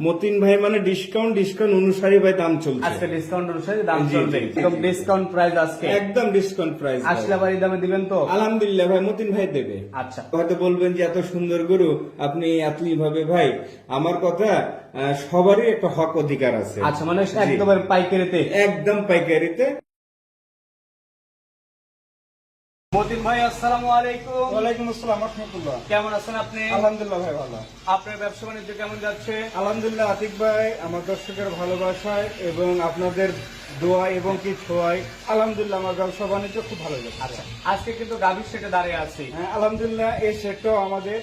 মতিন ভাই মানে discount discount অনুসারে ভাই দাম চলছে। আজকে ডিসকাউন্ট অনুসারে দাম চলছে চলবে। একদম ডিসকাউন্ট প্রাইস আজকে। একদম ডিসকাউন্ট প্রাইস আসলে ভাই দামে দিবেন তো? আলহামদুলিল্লাহ ভাই মতিন ভাই দেবে। আচ্ছা। হয়তো বলবেন যে এত সুন্দর গুরু আপনি এতই ভাবে ভাই। আমার কথা সবারই একটা হক অধিকার আছে। আচ্ছা মানে। একদম পাইকারিতে। একদম পাইকারিতে। মতিন ভাই আসসালামু আলাইকুম। ওয়ালাইকুম আসসালাম রহমতুল্লাহ। কেমন আছেন আপনি? আলহামদুলিল্লাহ ভাই ভালো। আপনার ব্যবসা বাণিজ্য কেমন যাচ্ছে? আলহামদুলিল্লাহ আতিক ভাই আমার দর্শকের ভালোবাসায় এবং আপনাদের দোয়া এবং কি ছোঁয়ায় আলহামদুলিল্লাহ আমার ব্যবসা বাণিজ্য খুব ভালো যাচ্ছে। আচ্ছা আজকে কিন্তু গাভীর সেটে দাঁড়িয়ে আছি। হ্যাঁ, আলহামদুলিল্লাহ এই সেটটাও আমাদের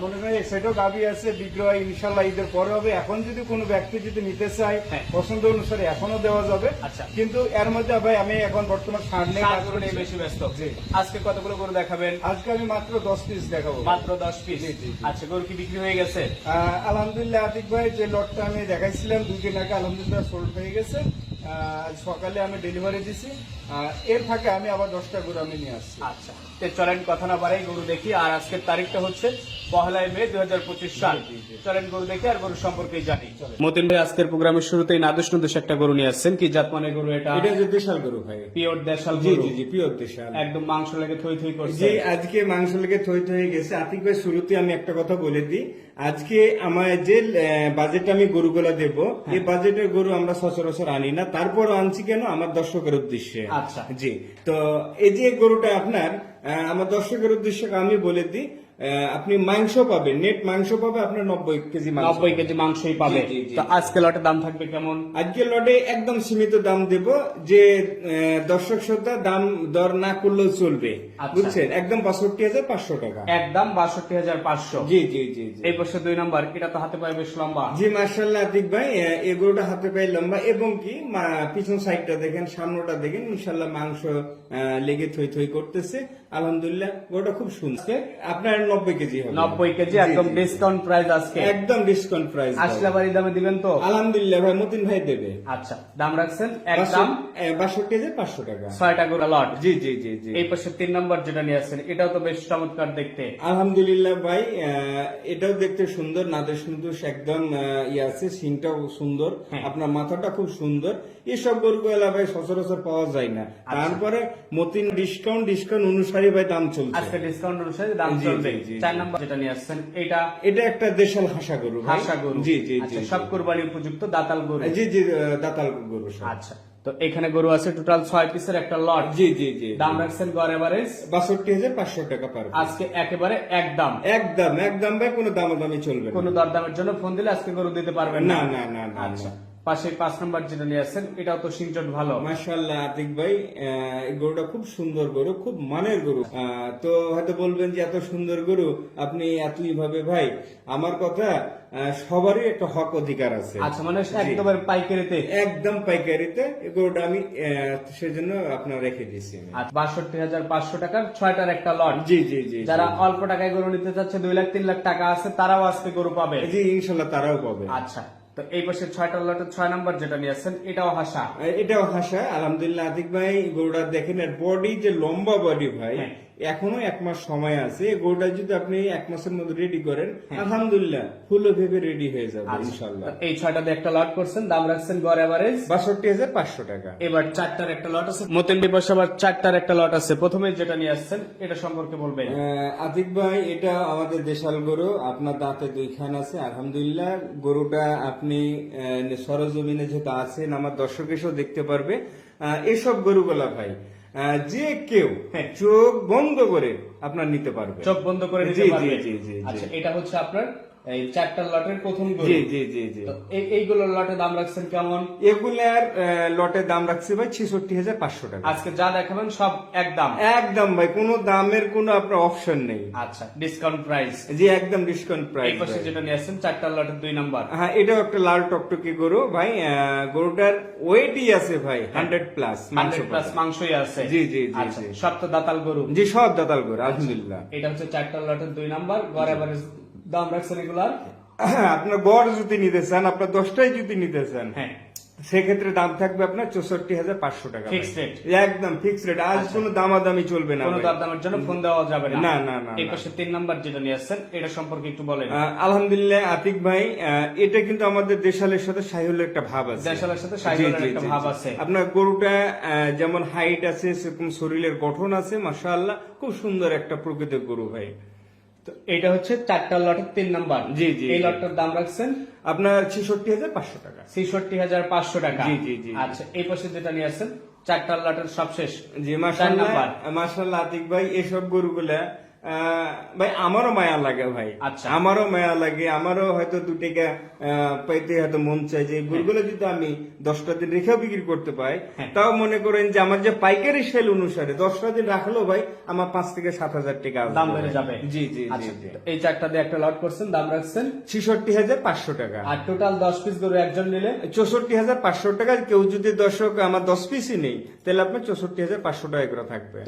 মনে এই সেটও গাবি আছে বিক্রয় ইনশাল্লাহ ঈদের পরে হবে। এখন যদি কোনো ব্যক্তি যদি নিতে চায় হ্যাঁ। পছন্দ অনুসারে এখনও দেওয়া যাবে। আচ্ছা। কিন্তু এর মধ্যে ভাই আমি এখন বর্তমান সার নিয়ে। বেশি ব্যস্ত। আজকে কতগুলো গরু দেখাবেন? আজকে আমি মাত্র দশ পিস দেখাবো। মাত্র দশ পিস। আচ্ছা গরু কি বিক্রি হয়ে গেছে? আলহামদুলিল্লাহ আতিক ভাই যে লটটা আমি দেখাইছিলাম দুই দিন আগে আলহামদুলিল্লাহ সোল্ড হয়ে গেছে। সকালে আমি ডেলিভারি দিছি। এর ফাঁকে আমি আবার দশটা গরু আমি নিয়ে আসছি। আচ্ছা। তো চলেন কথা না বাড়াই গরু দেখি। আর আজকের তারিখটা হচ্ছে পহেলাই মে দুই হাজার পঁচিশ সাল। জি, জি, জি। চলেন গরু দেখি আর গরু সম্পর্কে জানি। মতিন ভাই আজকের প্রোগ্রামের শুরুতেই নাদুস নদুস একটা গরু নিয়ে আসছেন। কি জাত মানে গরু এটা? এটা যে দেশাল গরু ভাই। পিওর দেশাল জি জি জি পিওর দেশাল। একদম মাংস লেগে থই থই করছে। যে আজকে মাংস লেগে থই থই গেছে। আতিক ভাই শুরুতে আমি একটা কথা বলে দিই। আজকে আমার যে বাজেট আমি গরুগুলা দেব হ্যাঁ। এই বাজেটের গরু আমরা সচরাচর আনি না। তারপর আনছি কেন? আমার দর্শকের উদ্দেশ্যে। আচ্ছা। জি। তো এই যে গরুটা আপনার আহ, আমার দর্শকের উদ্দেশ্যে আমি বলে দিই আপনি মাংস পাবেন। নেট মাংস পাবে আপনার নব্বই কেজি মাংস। নব্বই কেজি মাংসই পাবে। তো আজকে লটের দাম থাকবে কেমন? আজকের লটে একদম সীমিত দাম দেব যে দর্শক শ্রোতা দাম দর না করলেও চলবে। আচ্ছা। বুঝছেন? একদম বাষট্টি হাজার পাঁচশো টাকা। একদম বাষট্টি হাজার পাঁচশো। জি জি জি এই পাশে দুই নম্বর এটা তো হাতে পায়ে বেশ লম্বা। জি মার্শাল্লাহ আতিক ভাই গরুটা হাতে পায়ে লম্বা এবং কি পিছন সাইডটা দেখেন সামনেটা দেখেন ইনশাল্লাহ মাংস লেগে থই থই করতেছে। আলহামদুলিল্লাহ গরুটা খুব সুন্দর। আপনার নব্বই কেজি নব্বই কেজি একদম ডিসকাউন্ট প্রাইস আজকে। একদম ডিসকাউন্ট প্রাইস আসলে আবার দামে দিবেন তো? আলহামদুলিল্লাহ ভাই মতিন ভাই দেবে। আচ্ছা দাম রাখছেন? একদম বাষট্টি হাজার পাঁচশো টাকা। ছয়টা করে লট জি জি জি জি। এই পাশে তিন নম্বর যেটা নিয়ে আসছেন এটাও তো বেশ চমৎকার দেখতে। আলহামদুলিল্লাহ ভাই এটাও দেখতে সুন্দর নাদের সুন্দর একদম ইয়ে আছে সিংটাও সুন্দর। হ্যাঁ। আপনার মাথাটা খুব সুন্দর। এসব গরুগুলা ভাই সচরাচর পাওয়া যায় না। আচ্ছা। তারপরে মতিন ডিসকাউন্ট ডিসকাউন্ট অনুসারে ভাই দাম চলছে। আজকে ডিসকাউন্ট অনুসারে দাম চলবে। জি, চার। নম্বর যেটা নিয়ে আসছেন এটা এটা একটা দেশাল হাসা গরু হাসা গরু। জি জি জি আচ্ছা, সব কোরবানি উপযুক্ত দাতাল গরু। জি জি দাতাল গরু আচ্ছা তো এখানে গরু আছে টোটাল ছয় পিসের একটা লট জি জি জি দাম রাখছেন গড় এভারেজ বাষট্টি হাজার পাঁচশো টাকা পার আজকে একেবারে এক দাম। একদম একদম একদম ভাই কোনো দামাদামি চলবে কোনো দরদামের জন্য ফোন দিলে আজকে গরু দিতে পারবেন না না না। আচ্ছা। পাশে পাঁচ নম্বর যেটা নিয়ে আসছেন এটাও তো সিংচট ভালো। মাশাল্লাহ আতিক ভাই এই গরুটা খুব সুন্দর গরু খুব মানের গরু। তো হয়তো বলবেন যে এত সুন্দর গরু আপনি এতই ভাবে ভাই আমার কথা সবারই একটা হক অধিকার আছে। আচ্ছা মানে একদম পাইকারিতে? একদম পাইকারিতে এই গরুটা আমি সেজন্য আপনার রেখে দিয়েছি। আচ্ছা বাষট্টি হাজার পাঁচশো টাকার ছয়টার একটা লট। জি জি জি জি। যারা অল্প টাকায় গরু নিতে চাচ্ছে দুই লাখ তিন লাখ টাকা আছে তারাও আজকে গরু পাবে। জি ইনশাল্লাহ তারাও পাবে। আচ্ছা। তো এই পাশে ছয়টা লটের ছয় নম্বর যেটা নিয়ে আসছেন এটাও হাসা এটাও হাসা আলহামদুলিল্লাহ আতিক ভাই গরুটা দেখেন এর বডি যে লম্বা বডি ভাই হ্যাঁ। এখনও এক মাস সময় আছে গরুটা যদি আপনি এক মাসের মধ্যে রেডি করেন হ্যাঁ। আলহামদুলিল্লাহ ফুল ভেবে রেডি হয়ে যাবে আচ্ছা, ইনশাল্লাহ এই ছয়টাতে একটা লট করছেন দাম রাখছেন গড় এভারেজ বাষট্টি হাজার পাঁচশো টাকা। এবার চারটার একটা লট আছে মতিন বিপাশে আবার চারটার একটা লট আছে। প্রথমে যেটা নিয়ে আসছেন এটা সম্পর্কে বলবেন। আতিক ভাই এটা আমাদের দেশাল গরু আপনার দাঁতে দুইখান আছে আলহামদুলিল্লাহ। গরুটা আপনি সরজমিনে যেহেতু আছেন আমার দর্শক এসেও দেখতে পারবে। এসব গরুগুলা ভাই যে কেউ হ্যাঁ। চোখ বন্ধ করে আপনার নিতে পারবে চোখ বন্ধ করে নিতে পারবে জি, জি, জি। আচ্ছা এটা হচ্ছে আপনার এই চারটার লটের প্রথম জি জি জি জি। এই এইগুলোর লটের দাম রাখছেন কেমন? এগুলার লটের দাম রাখছে ভাই ছেষট্টি হাজার পাঁচশো টাকা। আজকে যা দেখাবেন সব একদম একদম ভাই কোনো দামের কোনো আপনার অপশন নেই। আচ্ছা ডিসকাউন্ট প্রাইস জি একদম ডিসকাউন্ট এই প্রাইস পাশে যেটা নিয়ে আসছেন চারটার লটের দুই নাম্বার। হ্যাঁ এটাও একটা লাল টকটকে গরু ভাই গরুটার ওয়েটই আছে ভাই হান্ড্রেড প্লাস মাংস হান্ড্রেড প্লাস মাংসই আছে। জি, জি, জি, আচ্ছা, সব তো দাতাল গরু। জি সব দাতাল গরু আলহামদুলিল্লাহ। এটা হচ্ছে চারটার লটের দুই নাম্বার গড় এভারেজ দাম রাখছেন এগুলার আপনার গড় যদি নিতে চান আপনার দশটাই যদি নিতে চান হ্যাঁ। সেক্ষেত্রে দাম থাকবে আপনার চৌষট্টি হাজার পাঁচশো টাকা একদম ফিক্সড রেট আজ কোনো দামাদামি চলবে না কোনো ভাই। জন্য ফোন দেওয়া যাবে না। না, না, না, এই পাশে তিন নাম্বার যেটা নিয়ে আসছেন এটা সম্পর্কে একটু বলেন। আলহামদুলিল্লাহ আতিক ভাই এটা কিন্তু আমাদের দেশালের সাথে সাহিউলের একটা ভাব আছে। দেশালের সাথে জি, একটা ভাব আছে। আপনার গরুটা যেমন হাইট আছে সেরকম শরীরের গঠন আছে মাশাআল্লাহ খুব সুন্দর একটা প্রকৃতির গরু ভাই। এটা হচ্ছে চারটা লটের তিন নাম্বার। জি, জি, এই লটটার দাম রাখছেন আপনার ছেষট্টি হাজার পাঁচশো টাকা। ছেষট্টি হাজার পাঁচশো টাকা। জি, জি, জি। আচ্ছা এই পাশে যেটা নিয়ে আসছেন চারটা লটের সবশেষ। জি মাসাল্লাহ মাসাল্লাহ আতিক ভাই এসব গরুগুলা ভাই আমারও মায়া লাগে ভাই। আচ্ছা। আমারও মায়া লাগে। আমারও হয়তো দু টাকা পাইতে হয়তো মন চাই যে এই যদি আমি দশটা দিন রেখেও বিক্রি করতে পাই হ্যাঁ। তাও মনে করেন যে আমার যে পাইকারি সেল অনুসারে দশটা দিন রাখলেও ভাই আমার পাঁচ থেকে সাত হাজার টাকা দাম বেড়ে যাবে। জি আচ্ছা জি। এই চারটা দিয়ে একটা লট করছেন দাম রাখছেন? ছেষট্টি হাজার পাঁচশো টাকা। আর টোটাল দশ পিস গরু একজন নিলে? চৌষট্টি হাজার পাঁচশো টাকা। কেউ যদি দর্শক আমার দশ পিসই নেই তাহলে আপনার চৌষট্টি হাজার পাঁচশো টাকা করে থাকবে।